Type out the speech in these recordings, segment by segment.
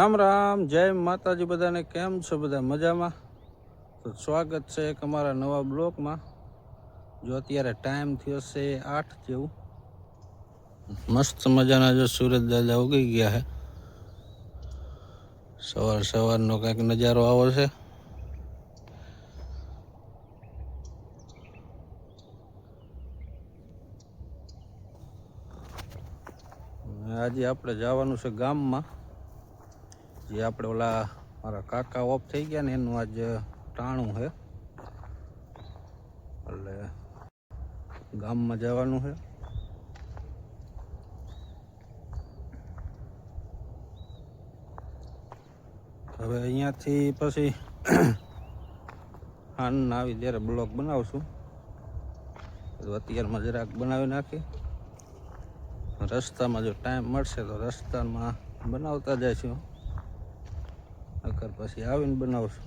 રામ રામ, જય માતાજી બધાને કેમ છો બધા મજામાં? તો સ્વાગત છે એક અમારા નવા બ્લોકમાં. જો અત્યારે ટાઈમ થયો છે આઠ જેવું. મસ્ત મજાના જો સુરત દાદા ઉગી ગયા છે સવાર સવારનો કંઈક નજારો આવો છે. આજે આપણે જવાનું છે ગામમાં. જે આપણે ઓલા મારા કાકા ઓફ થઈ ગયા ને એનું આજ ટાણું છે. એટલે ગામમાં જવાનું છે. હવે અહીંયાથી પછી હાન આવી ત્યારે બ્લોક બનાવશું. અત્યારમાં જરાક બનાવી નાખી રસ્તામાં જો ટાઈમ મળશે તો રસ્તામાં બનાવતા જઈશું. અગર પછી આવીને બનાવશું.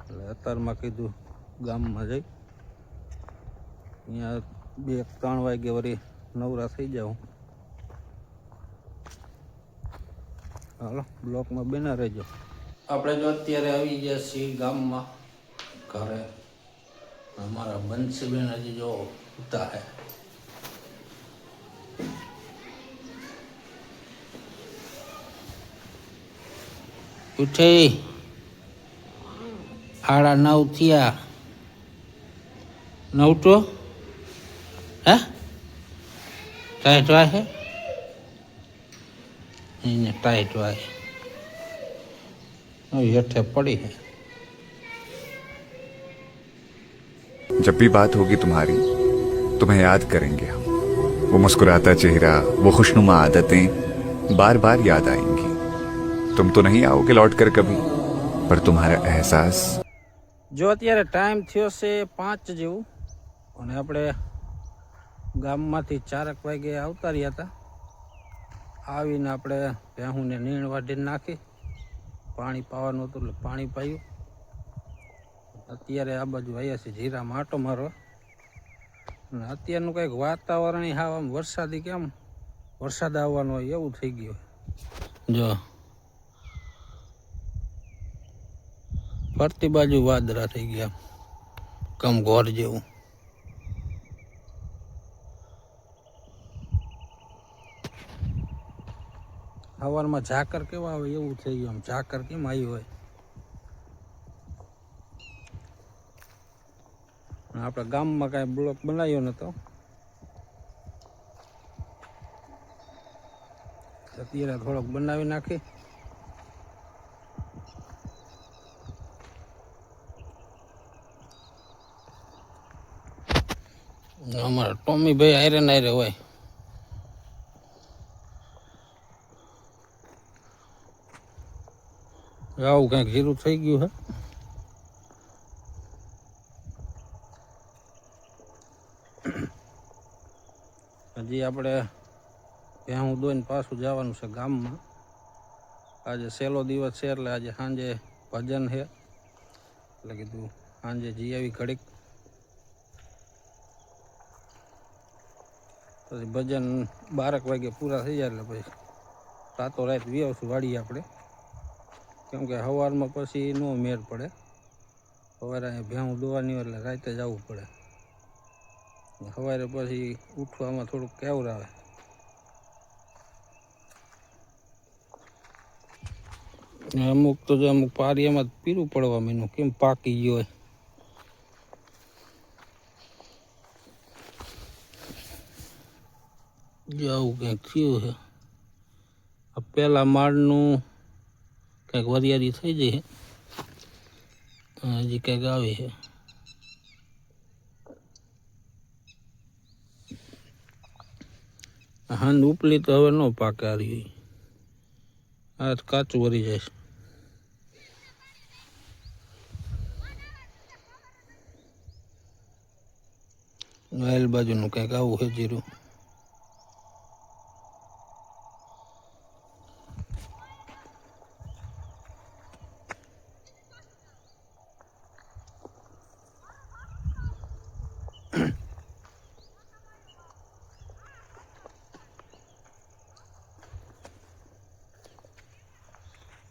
એટલે અત્યારમાં કીધું ગામમાં જઈ. અહીંયા બે ત્રણ વાગે વળી નવરા થઈ જાઉં. હાલો, બ્લોકમાં બેના રહેજો. આપણે જો અત્યારે આવી ગયા છીએ ગામમાં, ઘરે. અમારા બંસીબેન હજી જો ઉતા હે. ઉઠી સાડા નવ થયા નવ તો હે ટાઈટ વાય છે એને ટાઈટ વાય હેઠે પડી છે जब भी बात होगी तुम्हारी तुम्हें याद करेंगे हम वो मुस्कुराता चेहरा वो खुशनुमा आदतें बार बार याद आएंगी तुम तो नहीं आओगे लौट कर कभी पर तुम्हारा एहसास જો અત્યારે ટાઈમ થયો છે પાંચ જેવું અને આપણે ગામમાંથી ચારક વાગે આવતા રહ્યા હતા આવીને આપણે ભેહુંને નીણ વાઢીને નાખી પાણી પાવાનું હતું એટલે પાણી પાયું અત્યારે આ બાજુ આવ્યા છે જીરામાં આટો મારવા અને અત્યારનું કંઈક વાતાવરણ ય હાવ આમ વરસાદી કેમ વરસાદ આવવાનો હોય એવું થઈ ગયું જો ફરતી બાજુ વાદરા થઈ ગયા. કમ ઘોર જેવું. સવારમાં ઝાકર કેવા આવે એવું થઈ ગયું આમ. ઝાકર કેમ આવી હોય? આપણા ગામમાં કાંઈ બ્લોક બનાવ્યો નતો. અત્યારે થોડોક બનાવી નાખી. અમારા ટોમી ભાઈ આયરે આયરે હોય. આવું કંઈક જીરું થઈ ગયું હે? હજી આપણે હું દોઈને પાછું જવાનું છે ગામમાં. આજે સહેલો દિવસ છે એટલે આજે સાંજે ભજન છે. એટલે કીધું સાંજે જઈ આવી ઘડીક. પછી ભજન બારક વાગે પૂરા થઈ જાય એટલે પછી રાતો રાત વી આવશું વાળીએ આપણે. કેમ કે સવારમાં પછી નો મેળ પડે. સવારે અહીંયા ભેહું દોવાની હોય એટલે રાતે જ જવું પડે. સવારે પછી ઉઠવામાં થોડુંક કેવર આવે. ને અમુક તો જો અમુક એમાં જ પીરું પડવા માંડ્યું. કેમ પાકી ગયો હોય? આવું કંઈક થયું છે. આ પહેલા માળનું કંઈક વરિયાળી થઈ અને હજી કંઈક આવી છે. હાંડ ઉપલી તો હવે ન પાકે આ રહી આ કાચું વરી જાય છે. વાયલ બાજુનું કંઈક આવું છે જીરું.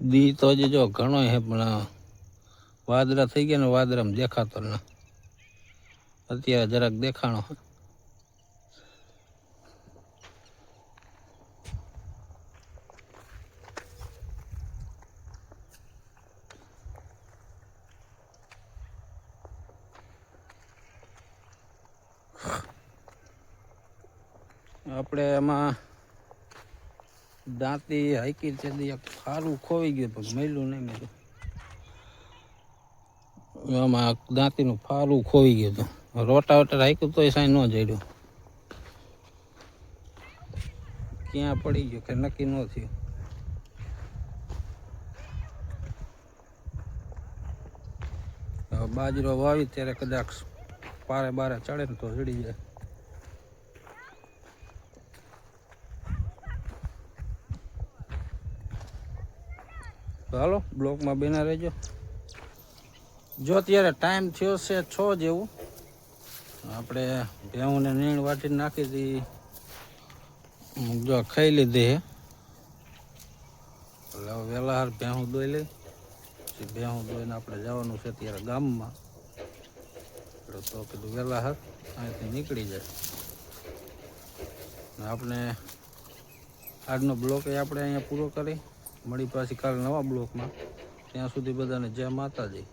દી તો હજી જો ઘણો હે, પણ વાદરા થઈ ગયા ને વાદરામાં દેખાતો ના. અત્યારે જરાક દેખાણો આપણે એમાં દાંતી હાઈકી છે સારું ખોવી ગયું, પણ મળ્યું નહીં મળ્યું આમાં દાંતીનું ફારું ખોવી ગયું હતું. આઈક્યું તો એ સાંઈ ન જડ્યું. ક્યાં પડી ગયું કે નક્કી ન થયું. બાજરો વાવી ત્યારે કદાચ પારે બારે ચડે ને તો જડી જાય. હાલો, બ્લોકમાં બેના રહેજો. જો અત્યારે ટાઈમ થયો છે છ જેવું, આપણે ભેહુંને નીણ વાટી નાખી હતી જો ખાઈ લીધી હે. એટલે વહેલા હાર ભેહું દોઈ લઈ. પછી ભેહું દોઈને આપણે જવાનું છે અત્યારે ગામમાં. એટલે તો કીધું વહેલા હાર અહીંથી નીકળી જાય. આપણે આજનો બ્લોક એ આપણે અહીંયા પૂરો કરી. મળી પાછી કાલે નવા બ્લોકમાં. ત્યાં સુધી બધાને જય માતાજી.